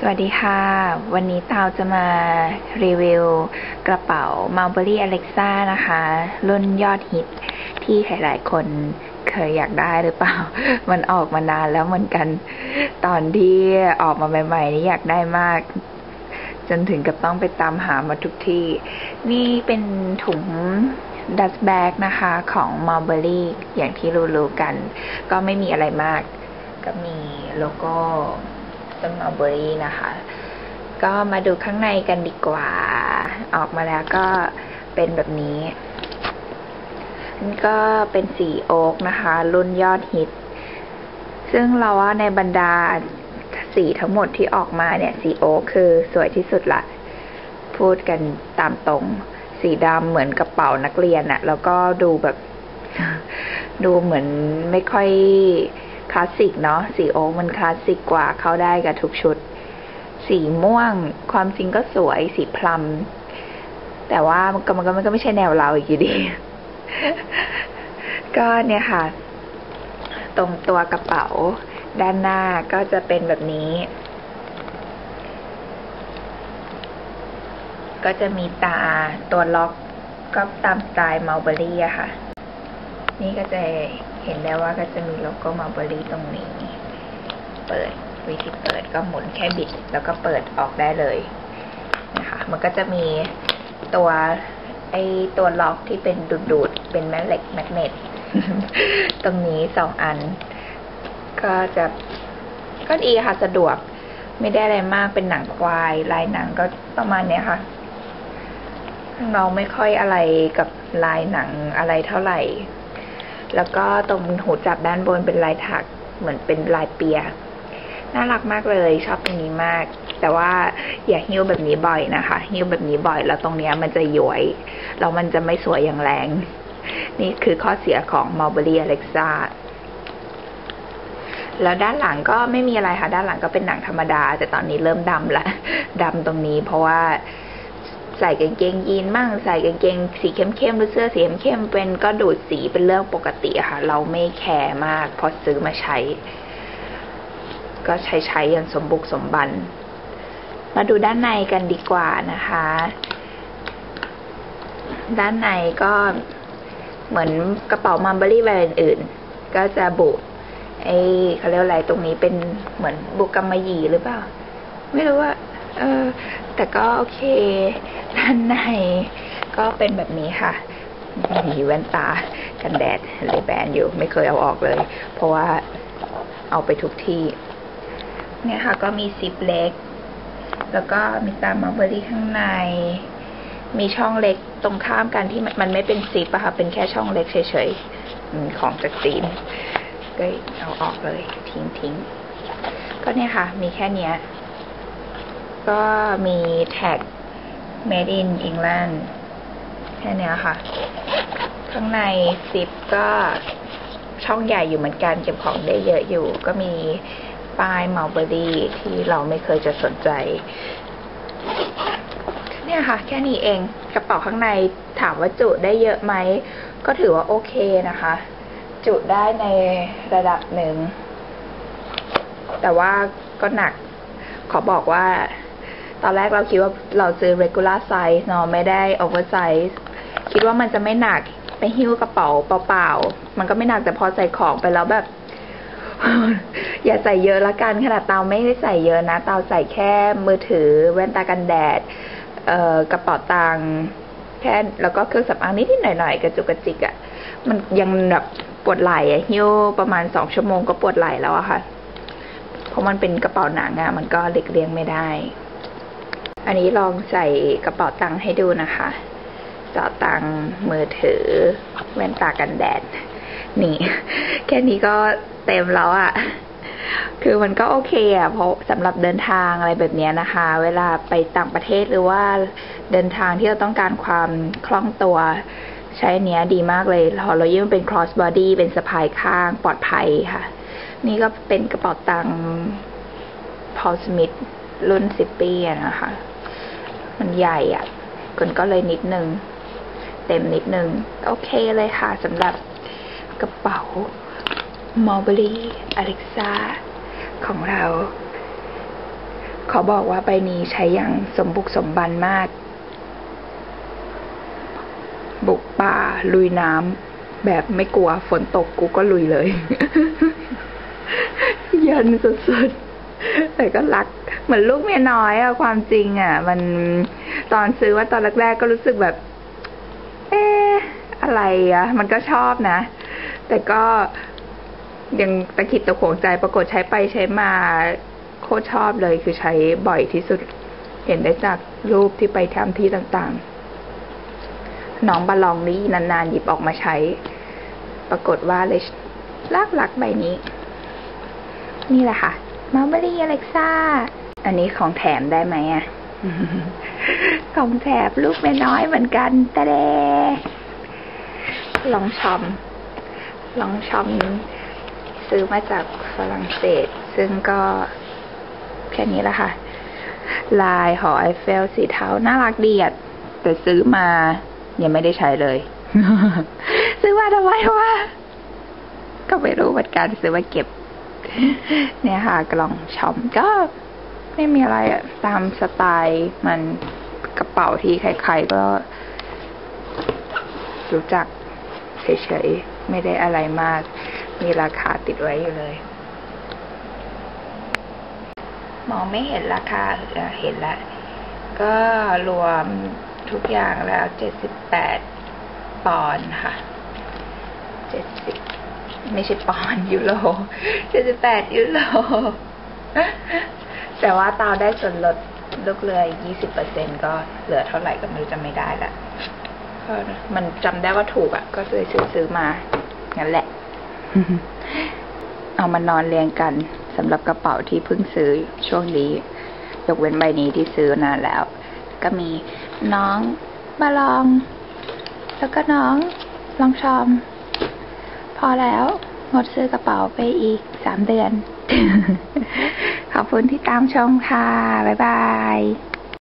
สวัสดีค่ะ วันนี้เตาจะมารีวิวกระเป๋า Mulberry Alexa นะคะ รุ่นยอดฮิตที่หลายๆคนเคยอยากได้หรือเปล่า มันออกมานานแล้วเหมือนกัน ตอนที่ออกมาใหม่ๆนี่อยากได้มาก จนถึงกับต้องไปตามหามาทุกที่ นี่เป็นถุงดัสแบกนะคะของ Mulberry อย่างที่รู้ๆกัน ก็ไม่มีอะไรมาก ก็มีโลโก้ ต้นมัลเบอรี่นะคะ ก็มาดูข้างในกันดีกว่า ออกมาแล้วก็เป็นแบบนี้นี่ก็เป็นสีโอ๊กนะคะ รุ่นยอดฮิต ซึ่งเราว่าในบรรดาสีทั้งหมดที่ออกมาเนี่ย สีโอ๊กคือสวยที่สุดละพูดกันตามตรง สีดำเหมือนกระเป๋านักเรียนอะแล้วก็ดูแบบ ดูเหมือนไม่ค่อย คลาสสิกเนาะสีโอ๊กมันคลาสสิกกว่าเข้าได้กับทุกชุด สีม่วง ความจริงก็สวยสีพลัมแต่ว่ามันก็มันก็มันก็ไม่ใช่แนวเราอีกอยู่ดี ก็เนี่ยค่ะ ตรงตัวกระเป๋าด้านหน้าก็จะเป็นแบบนี้ ก็จะมีตาตัวล็อกก็ตามสไตล์มัลเบอรี่อะค่ะ นี่ก็จะ เห็นได้ว่าก็จะมีโลโก้มัลเบอรี่ตรงนี้ เปิดวิธีเปิดก็หมุนแค่บิด แล้วก็เปิดออกได้เลยนะคะมันก็จะมีตัวไอตัวล็อกที่เป็นดูดดูดเป็นแม่เหล็กแมกเนตตรงนี้สองอัน ก็จะก็ดีค่ะสะดวกไม่ได้อะไรมากเป็นหนังควาย ลายหนังก็ประมาณเนี้ยค่ะเราไม่ค่อยอะไรกับลายหนังอะไรเท่าไหร่ แล้วก็ตรงหูจับด้านบนเป็นลายถักเหมือนเป็นลายเปีย น่ารักมากเลยชอบตรงนี้มาก แต่ว่าอย่าหิ้วแบบนี้บ่อยนะคะ หิ้วแบบนี้บ่อยแล้วตรงเนี้ยมันจะย้วยแล้วมันจะไม่สวยอย่างแรง นี่คือข้อเสียของ Mulberry Alexa แล้วด้านหลังก็ไม่มีอะไรค่ะ ด้านหลังก็เป็นหนังธรรมดา แต่ตอนนี้เริ่มดำละดำตรงนี้เพราะว่า ใส่กางเกงยีนมั่งใส่กางเกงสีเข้มๆหรือเสื้อสีเข้มๆเป็นก็ดูดสีเป็นเรื่องปกติค่ะ เราไม่แคร์มาก พอซื้อมาใช้ ก็ใช้ใช้อย่างสมบุกสมบัน มาดูด้านในกันดีกว่านะคะ ด้านในก็เหมือนกระเป๋ามัมเบอรี่แบรนด์อื่น ก็จะบุไอเขาเรียกอะไรตรงนี้เป็นเหมือนบุกกำมะหยี่หรือเปล่า ไม่รู้ว่า เออ แต่ก็โอเคด้านในก็เป็นแบบนี้ค่ะ มีแว่นตากันแดดเลยแบนอยู่ ไม่เคยเอาออกเลย เพราะว่าเอาไปทุกที่ เนี่ยค่ะ ก็มีซิปเล็ก แล้วก็มีตามมัลเบอรี่ข้างใน มีช่องเล็กตรงข้ามกันที่มันไม่เป็นซิปอะค่ะ เป็นแค่ช่องเล็กเฉยๆของจากจีนก็เอาออกเลยทิ้งทิ้งก็เนี่ยค่ะ มีแค่เนี้ย ก็มีแท็ก made in England แค่นี้ค่ะ ข้างในซิปก็ช่องใหญ่อยู่เหมือนกันเก็บของได้เยอะอยู่ ก็มีป้ายมัลเบอรี่ที่เราไม่เคยจะสนใจ เนี่ยค่ะ แค่นี้เองกระเป๋าข้างในถามว่าจุได้เยอะไหม ก็ถือว่าโอเคนะคะ จุได้ในระดับหนึ่ง แต่ว่าก็หนักขอบอกว่า ตอนแรกเราคิดว่าเราซื้อ regular size เนาะไม่ได้ oversize คิดว่ามันจะไม่หนักไปหิ้วกระเป๋าเปล่าๆ มันก็ไม่หนักแต่พอใส่ของไปแล้วแบบ อย่าใส่เยอะละกันขนาดเตาไม่ได้ใส่เยอะนะเตาใส่แค่มือถือ แว่นตากันแดด เอ่อกระเป๋าตังค์แค่แล้วก็เครื่องสำอางนิดๆหน่อยๆกระจุกกระจิกอะ่ะ มันยังแบบปวดไหล่อะหิ้วประมาณสองชั่วโมงก็ปวดไหล่แล้วอะค่ะ เพราะมันเป็นกระเป๋าหนังอะมันก็เล็กเลียงไม่ได้ อันนี้ลองใส่กระเป๋าตังค์ให้ดูนะคะเป๋าตังค์มือถือแว่นตากันแดด นี่ แค่นี้ก็เต็มแล้วอะ่ะ คือมันก็โอเคอะ่ะเพราะสำหรับเดินทางอะไรแบบนี้นะคะ เวลาไปต่างประเทศหรือว่าเดินทางที่เราต้องการความคล่องตัวใช้เนี้ยดีมากเลยเรายิ่งเป็น cross body เป็นสะพายข้างปลอดภัยค่ะ นี่ก็เป็นกระเป๋าตังค์ Paul Smith รุ่นสิบปีนะคะ มันใหญ่อะ่ะคนก็เลยนิดนึง เต็มนิดนึง โอเคเลยค่ะสำหรับกระเป๋า Mulberry Alexa ของเราเขาบอกว่าใบนี้ใช้อย่างสมบุกสมบันมาก บุกป่าลุยน้ำแบบไม่กลัวฝนตกกูก็ลุยเลยเย็นสุดๆ แต่ก็รัก เหมือนลูกเมียน้อยอะความจริงอะมันตอนซื้อว่าตอนแรกๆก็รู้สึกแบบ เอ๊ะอะไรอะมันก็ชอบนะ แต่ก็ยังตะขิดตะขวงใจปรากฏใช้ไปใช้มาโคตรชอบเลยคือใช้บ่อยที่สุด เห็นได้จากรูปที่ไปทำที่ต่างๆน้องบาลองนี้นานๆหยิบออกมาใช้ ปรากฏว่าเลยรักรักใบนี้ นี่แหละค่ะ มาบรีอเล็กซ่า อันนี้ของแถมได้ไหมอะของแถมลูกแม่น้อยเหมือนกันแต่เดลองชอม ลองชอม ซื้อมาจากฝรั่งเศส ซึ่งก็แค่นี้แหละค่ะ ลายหอไอเฟลสีเทาน่ารักดีอะแต่ซื้อมายังไม่ได้ใช้เลย ซื้อมาทำไมวะก็ไม่รู้เหมือนกันซื้อมาเก็บ เนี่ยค่ะ กล่องช็อมก็ไม่มีอะไรอะตามสไตล์มันกระเป๋าที่ใครๆก็ รู้จักเฉยๆ ไม่ได้อะไรมาก มีราคาติดไว้อยู่เลย มองไม่เห็นราคาเออเห็นละ ก็รวมทุกอย่างแล้วเจ็ดสิบแปดปอนด์ค่ะเจ็ดสิบ ไม่ใช่ปอนด์ยูโรเจ็ดสิบแปดยูโรแต่ว่าตาวได้ส่วนลดลูกเรือยี่สิบเปอร์เซ็นก็เหลือเท่าไหร่ก็ไม่รู้จะไม่ได้ละก็มันจำได้ว่าถูกอะ ก็เลยซื้อซื้อมา งั้นแหละ เอามานอนเรียงกันสำหรับกระเป๋าที่เพิ่งซื้อช่วงนี้ ยกเว้นใบนี้ที่ซื้อนานแล้ว ก็มีน้องบาลอง แล้วก็น้องลองชอม พอแล้ว งดซื้อกระเป๋าไปอีกสามเดือน ขอบคุณที่ตามชมค่ะ บ๊ายบาย